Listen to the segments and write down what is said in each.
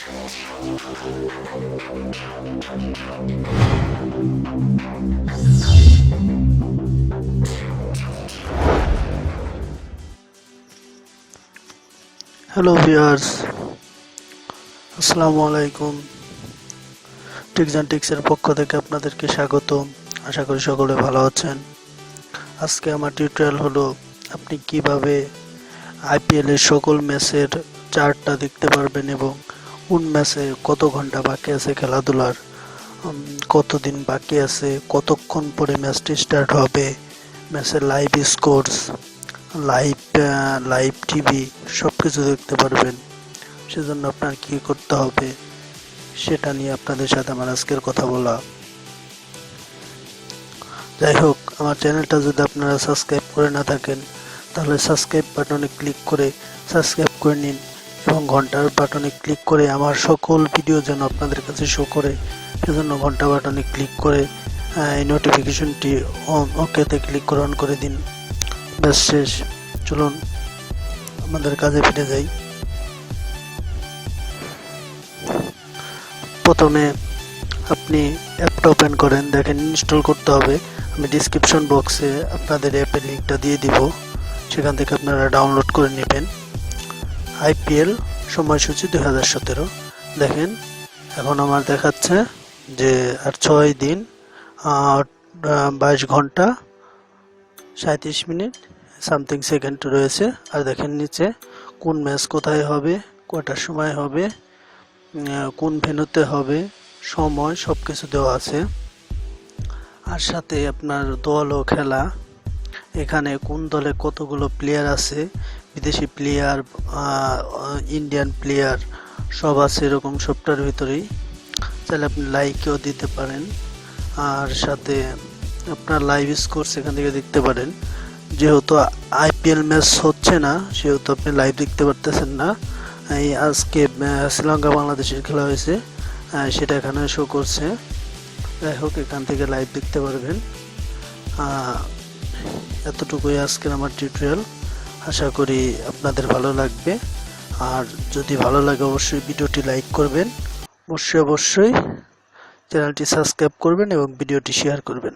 Hello viewers আসসালামু আলাইকুম tricks and টিক্সের পক্ষ থেকে আপনাদেরকে স্বাগত আশা করি সকলে ভালো আছেন। আজকে আমার টিউটোরিয়াল হলো আপনি কীভাবে আইপিএল এর সকল ম্যাচের চার্টটা দেখতে পারবেন এবং কোন ম্যাচে কত ঘণ্টা বাকি আছে খেলাধুলার? কতদিন বাকি আছে? কতক্ষণ পরে ম্যাচটি স্টার্ট হবে? ম্যাচের live scores live live TV সব কিছু দেখতে পারবেন। সেজন্য আপনার কি করতে হবে সেটা নিয়ে আপনাদের সাথে আমার আজকের কথা বলা। যাই হোক, আমার চ্যানেলটা যদি আপনারা সাবস্ক্রাইব করে না থাকেন, তাহলে সাবস্ক্রাইব বাটনে ক্লিক করে সাবস্ক্রাইব করে নিন। এবং ঘণ্টার বাটনে ক্লিক করে আমার সকল ভিডিও যেন আপনাদের কাছে শো করে, সেজন্য ঘণ্টা বাটনে ক্লিক করে এই নোটিফিকেশনটি ওকেতে ক্লিক করে অন করে দিন। ব্যাস, শেষ। চলুন, আমাদের কাজে ফিরে যাই। প্রথমে আপনি অ্যাপটা ওপেন করেন, দেখেন ইনস্টল করতে হবে। আমি ডিসক্রিপশন বক্সে আপনাদের অ্যাপের লিঙ্কটা দিয়ে দিব। সেখান থেকে আপনারা ডাউনলোড করে নেবেন। আইপিএল সময়সূচি দুই হাজার সতেরো। দেখেন, এখন আমার দেখাচ্ছে যে আর ছয় দিন বাইশ ঘণ্টা সাঁত্রিশ মিনিট, সামথিং সেকেন্ড রয়েছে। আর দেখেন নিচে, কোন ম্যাচ কোথায় হবে কটার সময় হবে কোন ভেন্যুতে হবে, সময় সব কিছু দেওয়া আছে। আর সাথে আপনার দল ও খেলা। এখানে কোন দলে কতগুলো প্লেয়ার আছে? বিদেশি প্লেয়ার ইন্ডিয়ান প্লেয়ার সব আছে এরকম সবটার ভিতরেই। তাহলে আপনি লাইকেও দিতে পারেন। আর সাথে আপনার লাইভ স্কোর সেখান থেকে দেখতে পারেন। যেহেতু আইপিএল ম্যাচ হচ্ছে না, সেহেতু আপনি লাইভ দেখতে পারতেছেন না। এই আজকে শ্রীলঙ্কা বাংলাদেশের খেলা হয়েছে। সেটা এখানে শো করছে। যাই হোক, এখান থেকে লাইভ দেখতে পারবেন। এতটুকুই আজকের আমার টিউটোরিয়াল আশা করি আপনাদের ভালো লাগবে। আর যদি ভালো লাগে, অবশ্যই ভিডিওটি লাইক করবেন। অবশ্যই অবশ্যই চ্যানেলটি সাবস্ক্রাইব করবেন এবং ভিডিওটি শেয়ার করবেন।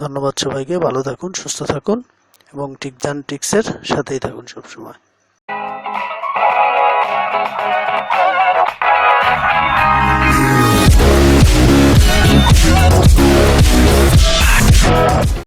ধন্যবাদ সবাইকে, ভালো থাকুন, সুস্থ থাকুন এবং টিকজান টিক্সের সাথেই থাকুন সবসময়।